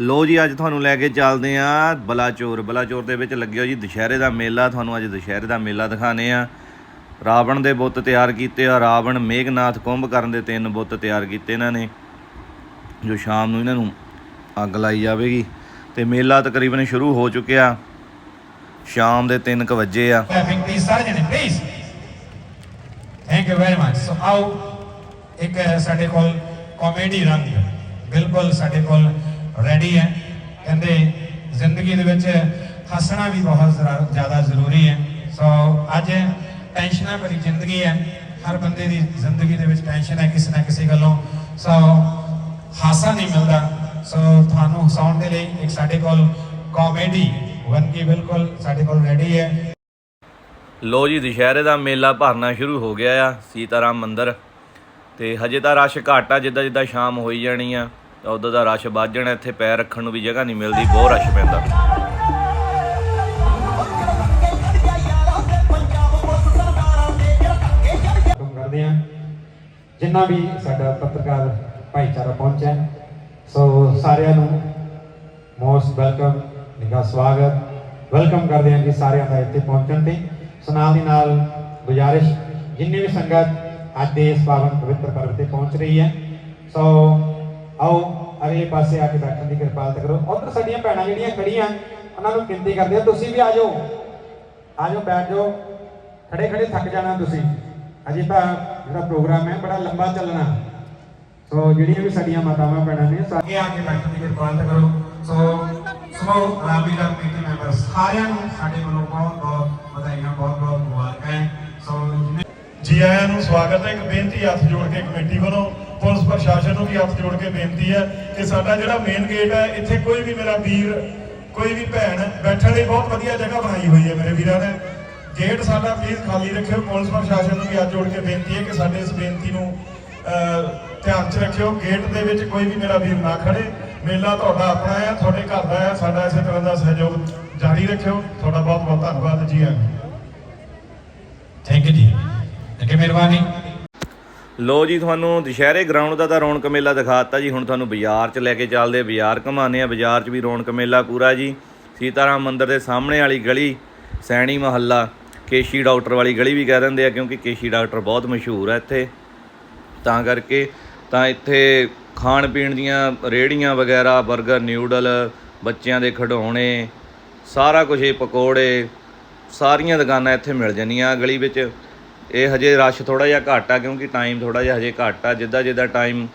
ਲੋ ਜੀ, ਅੱਜ ਤੁਹਾਨੂੰ ਲੈ ਕੇ ਚੱਲਦੇ ਆਂ ਬਲਾਚੌਰ। ਬਲਾਚੌਰ ਦੇ ਵਿੱਚ ਲੱਗਿਆ ਜੀ ਦੁਸ਼ਹਿਰੇ ਦਾ ਮੇਲਾ। ਤੁਹਾਨੂੰ ਅੱਜ ਦੁਸ਼ਹਿਰੇ ਦਾ ਮੇਲਾ ਦਿਖਾਣੇ ਆ ਰਾਵਣ ਦੇ ਬੁੱਤ ਤਿਆਰ ਕੀਤੇ ਆ। ਰਾਵਣ ਮੇਘਨਾਥ ਕੁੰਭਕਰਨ ਦੇ ਤਿੰਨ ਬੁੱਤ ਤਿਆਰ ਕੀਤੇ ਇਹਨਾਂ ਨੇ, ਜੋ ਸ਼ਾਮ ਨੂੰ ਇਹਨਾਂ ਨੂੰ ਅੱਗ ਲਾਈ ਜਾਵੇਗੀ। ਤੇ ਮੇਲਾ ਤਕਰੀਬਨ ਸ਼ੁਰੂ ਹੋ ਚੁੱਕਿਆ। ਸ਼ਾਮ ਦੇ 3:00 ਵਜੇ ਆ। Thank you very much so ਆਓ, ਇੱਕ ਸਾਡੇ ਕੋਲ ਕਾਮੇਡੀ ਰੰਗ ਬਿਲਕੁਲ ਸਾਡੇ ਕੋਲ ਰੈਡੀ ਹੈ। ਕਹਿੰਦੇ ਜ਼ਿੰਦਗੀ ਦੇ ਵਿੱਚ ਹੱਸਣਾ ਵੀ ਬਹੁਤ ਜ਼ਰਾ- ਜ਼ਿਆਦਾ ਜ਼ਰੂਰੀ ਹੈ। ਸੋ ਅੱਜ ਟੈਨਸ਼ਨਾਂ ਭਰੀ ਜ਼ਿੰਦਗੀ ਹੈ। ਹਰ ਬੰਦੇ ਦੀ ਜ਼ਿੰਦਗੀ ਦੇ ਵਿੱਚ ਟੈਨਸ਼ਨ ਹੈ, ਕਿਸੇ ਨਾ ਕਿਸੇ ਗੱਲੋਂ। ਸੋ ਹਾਸਾ ਨਹੀਂ ਮਿਲਦਾ। ਸੋ ਤੁਹਾਨੂੰ ਹਸਾਉਣ ਦੇ ਲਈ ਇੱਕ ਸਾਡੇ ਕੋਲ ਕਾਮੇਡੀ ਵਨ ਬਿਲਕੁਲ ਸਾਡੇ ਕੋਲ ਰੈਡੀ ਹੈ। ਲੋ ਜੀ, ਦੁਸ਼ਹਿਰੇ ਦਾ ਮੇਲਾ ਭਰਨਾ ਸ਼ੁਰੂ ਹੋ ਗਿਆ ਆ, ਸੀਤਾਰਾਮ ਮੰਦਿਰ। ਤੇ ਹਜੇ ਤਾਂ ਰਸ਼ ਘੱਟ ਆ ਜਿੱਦਾਂ ਜਿੱਦਾਂ ਸ਼ਾਮ ਹੋਈ ਜਾਣੀ ਆ। ਤਾਂ ਉਦੋਂ ਦਾ ਰਸ਼ ਵੱਧ ਜਾਣਾ, ਇੱਥੇ ਪੈਰ ਰੱਖਣ ਨੂੰ ਵੀ ਜਗ੍ਹਾ ਨਹੀਂ ਮਿਲਦੀ, ਬਹੁਤ ਰਸ਼ ਪੈਂਦਾ। ਕਰਦੇ ਹਾਂ। ਜਿੰਨਾ ਵੀ ਸਾਡਾ ਪੱਤਰਕਾਰ ਭਾਈਚਾਰਾ ਪਹੁੰਚਿਆ, ਸੋ ਸਾਰਿਆਂ ਨੂੰ ਮੋਸਟ ਵੈਲਕਮ, ਨਿੱਘਾ ਸਵਾਗਤ। ਵੈਲਕਮ ਕਰਦੇ ਹਾਂ ਕਿ ਸਾਰਿਆਂ ਦਾ ਇੱਥੇ ਪਹੁੰਚਣ ਤੇ। ਸੋ ਨਾਲ ਦੀ ਨਾਲ ਗੁਜ਼ਾਰਿਸ਼, ਜਿੰਨੀ ਵੀ ਸੰਗਤ ਅੱਜ ਦੇ ਇਸ ਪਾਵਨ ਪਵਿੱਤਰ ਪਰਵ ਤੇ ਪਹੁੰਚ ਰਹੀ ਹੈ, ਸੋ ਆਓ, ਅਗਲੇ ਪਾਸੇ ਆ ਕੇ ਬੈਠਣ ਦੀ ਕਿਰਪਾਲਤਾ ਕਰੋ। ਉਧਰ ਸਾਡੀਆਂ ਭੈਣਾਂ ਜਿਹੜੀਆਂ ਖੜੀਆਂ, ਉਹਨਾਂ ਨੂੰ ਬੇਨਤੀ ਕਰਦੇ ਆ, ਤੁਸੀਂ ਵੀ ਆ ਜਾਓ। ਆ ਜਾਓ, ਬੈਠ ਜਾਓ। ਖੜੇ ਖੜੇ, ਥੱਕ ਜਾਣਾ ਤੁਸੀਂ। ਅਜੇ ਤਾਂ ਜਿਹੜਾ ਪ੍ਰੋਗਰਾਮ ਹੈ, ਬੜਾ ਲੰਬਾ ਚੱਲਣਾ। ਸੋ ਜਿਹੜੀਆਂ ਵੀ ਸਾਡੀਆਂ ਮਾਤਾਵਾਂ, ਭੈਣਾਂ ਨੇ ਅੱਗੇ ਆ ਕੇ ਬੈਠਣ ਦੀ ਕਿਰਪਾਲਤਾ ਕਰੋ। ਸੋ ਸਮੋ ਰਾਮਲੀਲਾ ਕਮੇਟੀ ਮੈਂਬਰ ਸਾਰਿਆਂ ਨੂੰ, ਸਾਡੇ ਵੱਲੋਂ ਬਹੁਤ ਬਹੁਤ ਵਧਾਈਆਂ, ਬਹੁਤ ਬਹੁਤ ਮੁਬਾਰਕਾਂ ਹੈ। ਸੋ ਜਿੰਨੇ ਜੀ ਆਇਆਂ ਨੂੰ ਸਵਾਗਤ ਹੈ। ਇੱਕ ਬੇਨਤੀ ਹੱਥ ਜੋੜ ਕੇ ਕਮੇਟੀ ਵੱਲੋਂ। ਪੁਲਿਸ ਪ੍ਰਸ਼ਾਸਨ ਨੂੰ ਵੀ ਹੱਥ ਜੋੜ ਕੇ ਬੇਨਤੀ ਹੈ ਕਿ ਸਾਡਾ ਜਿਹੜਾ ਮੇਨ ਗੇਟ ਹੈ, ਇੱਥੇ ਕੋਈ ਵੀ ਮੇਰਾ ਵੀਰ, ਕੋਈ ਵੀ ਭੈਣ ਬੈਠਣ ਲਈ ਬਹੁਤ ਵਧੀਆ ਜਗ੍ਹਾ ਬਣਾਈ ਹੋਈ ਹੈ ਮੇਰੇ ਵੀਰਾਂ ਨੇ। ਗੇਟ ਸਾਡਾ ਪਲੀਜ਼ ਖਾਲੀ ਰੱਖਿਓ। ਪੁਲਿਸ ਪ੍ਰਸ਼ਾਸਨ ਨੂੰ ਵੀ ਹੱਥ ਜੋੜ ਕੇ ਬੇਨਤੀ ਹੈ ਕਿ ਸਾਡੇ ਇਸ ਬੇਨਤੀ ਨੂੰ ਧਿਆਨ 'ਚ ਰੱਖਿਓ। ਗੇਟ ਦੇ ਵਿੱਚ ਕੋਈ ਵੀ ਮੇਰਾ ਵੀਰ ਨਾ ਖੜੇ। ਮੇਲਾ ਤੁਹਾਡਾ ਆਪਣਾ ਹੈ, ਤੁਹਾਡੇ ਘਰ ਦਾ ਹੈ, ਸਾਡਾ ਇਸੇ ਤਰ੍ਹਾਂ ਦਾ ਸਹਿਯੋਗ ਜਾਰੀ ਰੱਖਿਓ। ਤੁਹਾਡਾ ਬਹੁਤ ਬਹੁਤ ਧੰਨਵਾਦ ਜੀ ਆਇਆਂ ਥੈਂਕ ਯੂ ਜੀ। ਅੱਗੇ ਮਿਹਰਬਾਨੀ। ਲੋ ਜੀ, ਤੁਹਾਨੂੰ ਦੁਸ਼ਹਿਰੇ ਗਰਾਊਂਡ ਦਾ ਤਾਂ ਰੌਣਕ ਮੇਲਾ ਦਿਖਾਤਾ ਜੀ। ਹੁਣ ਤੁਹਾਨੂੰ ਬਾਜ਼ਾਰ 'ਚ ਲੈ ਕੇ ਚੱਲਦੇ, ਬਾਜ਼ਾਰ ਘਮਾਉਂਦੇ ਆ ਬਾਜ਼ਾਰ 'ਚ ਵੀ ਰੌਣਕ ਮੇਲਾ ਪੂਰਾ ਜੀ। ਸੀਤਾਰਾਮ ਮੰਦਿਰ ਦੇ ਸਾਹਮਣੇ ਵਾਲੀ ਗਲੀ, ਸੈਣੀ ਮਹੱਲਾ, ਕੇਸ਼ੀ ਡਾਕਟਰ ਵਾਲੀ ਗਲੀ ਵੀ ਕਹਿ ਦਿੰਦੇ ਆ, ਕਿਉਂਕਿ ਕੇਸ਼ੀ ਡਾਕਟਰ ਬਹੁਤ ਮਸ਼ਹੂਰ ਹੈ ਇੱਥੇ। ਤਾਂ ਕਰਕੇ ਤਾਂ ਇੱਥੇ ਖਾਣ ਪੀਣ ਦੀਆਂ ਰੇੜੀਆਂ ਵਗੈਰਾ 버ਗਰ ਨਿਊਡਲ, ਬੱਚਿਆਂ ਦੇ ਖਿਡੌਣੇ, ਸਾਰਾ ਕੁਝ ਇਹ ਪਕੌੜੇ, ਸਾਰੀਆਂ ਦੁਕਾਨਾਂ ਇੱਥੇ ਮਿਲ ਜਾਂਦੀਆਂ ਗਲੀ ਵਿੱਚ। ਇਹ ਹਜੇ ਰਸ਼ ਥੋੜਾ ਜਿਹਾ ਘੱਟ ਆ ਕਿਉਂਕਿ ਟਾਈਮ ਥੋੜਾ ਜਿਹਾ ਹਜੇ ਘੱਟ ਆ। ਜਿੱਦਾਂ ਜਿੱਦਾਂ ਟਾਈਮ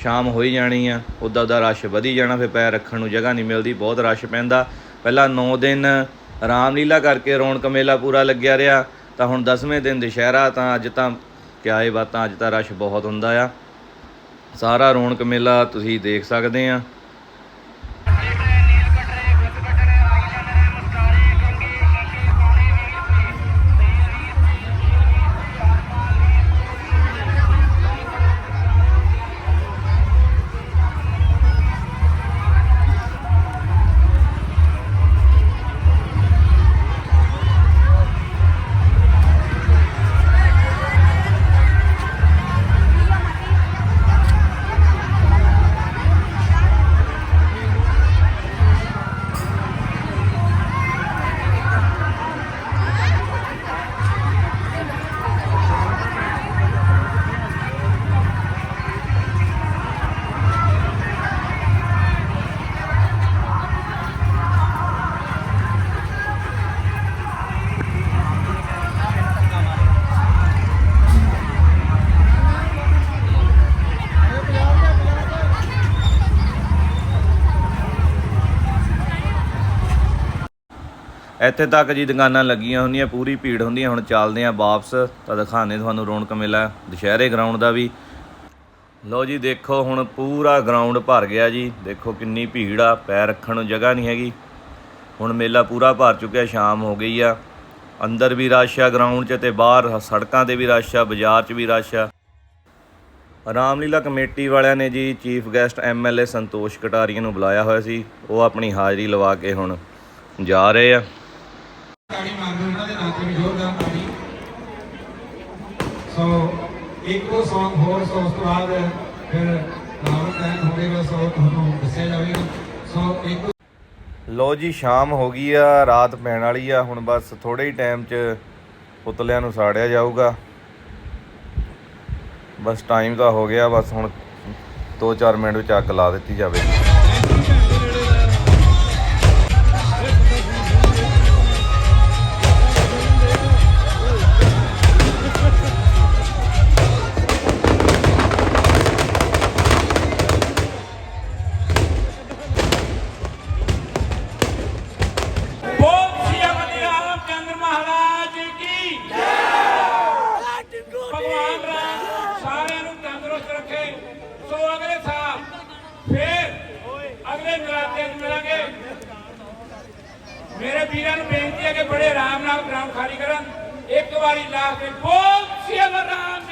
ਸ਼ਾਮ ਹੋਈ ਜਾਣੀ ਆ, ਉਦਾਂ ਉਦਾਂ ਰਸ਼ ਵਧੀ ਜਾਣਾ, ਫਿਰ ਪੈਰ ਰੱਖਣ ਨੂੰ ਜਗ੍ਹਾ ਨਹੀਂ ਮਿਲਦੀ, ਬਹੁਤ ਰਸ਼ ਪੈਂਦਾ। ਪਹਿਲਾਂ 9 ਦਿਨ ਰਾਮਲੀਲਾ ਕਰਕੇ ਰੌਣਕ ਮੇਲਾ ਪੂਰਾ ਲੱਗਿਆ ਰਿਹਾ, ਤਾਂ ਹੁਣ 10ਵੇਂ ਦਿਨ ਦੁਸ਼ਹਿਰਾ, ਤਾਂ ਅੱਜ ਤਾਂ ਕਿਆ ਇਹ ਬਾਤਾਂ, ਅੱਜ ਤਾਂ ਰਸ਼ ਬਹੁਤ ਹੁੰਦਾ ਆ। ਸਾਰਾ ਰੌਣਕ ਮੇਲਾ ਤੁਸੀਂ ਦੇਖ ਸਕਦੇ ਆ। ਇੱਥੇ ਤੱਕ ਜੀ ਦੁਕਾਨਾਂ ਲੱਗੀਆਂ ਹੁੰਦੀਆਂ, ਪੂਰੀ ਭੀੜ ਹੁੰਦੀ ਹੈ ਹੁਣ ਚੱਲਦੇ ਆ ਵਾਪਸ। ਤਾਂ ਦਿਖਾਣੇ ਤੁਹਾਨੂੰ ਰੌਣਕ ਮੇਲਾ, ਦੁਸ਼ਹਿਰੇ ਗਰਾਊਂਡ ਦਾ ਵੀ। ਲਓ ਜੀ, ਦੇਖੋ ਹੁਣ ਪੂਰਾ ਗਰਾਊਂਡ ਭਰ ਗਿਆ ਜੀ। ਦੇਖੋ ਕਿੰਨੀ ਭੀੜ ਆ, ਪੈਰ ਰੱਖਣ ਨੂੰ ਜਗ੍ਹਾ ਨਹੀਂ ਹੈਗੀ। ਹੁਣ ਮੇਲਾ ਪੂਰਾ ਭਰ ਚੁੱਕਿਆ, ਸ਼ਾਮ ਹੋ ਗਈ ਆ। ਅੰਦਰ ਵੀ ਰਸ਼ ਆ ਗਰਾਊਂਡ 'ਚ ਤੇ ਬਾਹਰ ਸੜਕਾਂ ਤੇ ਵੀ ਰਸ਼ ਆ, ਬਾਜ਼ਾਰ 'ਚ ਵੀ ਰਸ਼ ਆ। ਰਾਮਲੀਲਾ ਕਮੇਟੀ ਵਾਲਿਆਂ ਨੇ ਜੀ chief guest MLA Santosh Kataria ਨੂੰ ਬੁਲਾਇਆ ਹੋਇਆ ਸੀ। ਉਹ ਆਪਣੀ ਹਾਜ਼ਰੀ ਲਵਾ ਕੇ ਹੁਣ ਜਾ ਰਹੇ ਆ ਤਾੜੀ ਮਾਰਦੇ ਉਹਨਾਂ ਦੇ ਨਾਂ ਤੇ ਵੀ ਜ਼ੋਰਦਾਰ ਤਾੜੀ ਸੋ ਇੱਕੋ Song ਹੋਰ ਸੋ ਉਸ ਤੋਂ ਬਾਅਦ ਫਿਰ ਨਾਮ ਟਾਈਮ ਹੋਵੇਗਾ ਸੋ ਤੁਹਾਨੂੰ ਦੱਸਿਆ ਜਾਵੇਗਾ। ਸੋ ਇੱਕ ਲੋ ਜੀ, ਸ਼ਾਮ ਹੋ ਗਈ ਆ, ਰਾਤ ਪੈਣ ਵਾਲੀ ਆ, ਹੁਣ ਬਸ ਥੋੜੇ ਹੀ ਟਾਈਮ 'ਚ ਪੁਤਲਿਆਂ ਨੂੰ ਸਾੜਿਆ ਜਾਊਗਾ। ਬਸ ਟਾਈਮ ਤਾਂ ਹੋ ਗਿਆ, ਬਸ ਹੁਣ 2-4 ਮਿੰਟ ਵਿੱਚ ਅੱਗ ਲਾ ਦਿੱਤੀ ਜਾਵੇਗੀ। ਸੋ ਅਗਲੇ ਸਾਲ, ਫੇਰ ਅਗਲੇ ਨਰਾਤੇ ਨੂੰ ਮਿਲਾਂਗੇ। ਮੇਰੇ ਵੀਰਾਂ ਨੂੰ ਬੇਨਤੀ ਹੈ ਕਿ ਬੜੇ ਆਰਾਮ ਨਾਲ ਗਰਾਊਂਡ ਖਾਲੀ ਕਰਨ। ਇੱਕ ਵਾਰੀ ਲਾਸਟ ਕੇ ਬੋਲ ਸ਼੍ਰੀ ਰਾਮਚੰਦਰ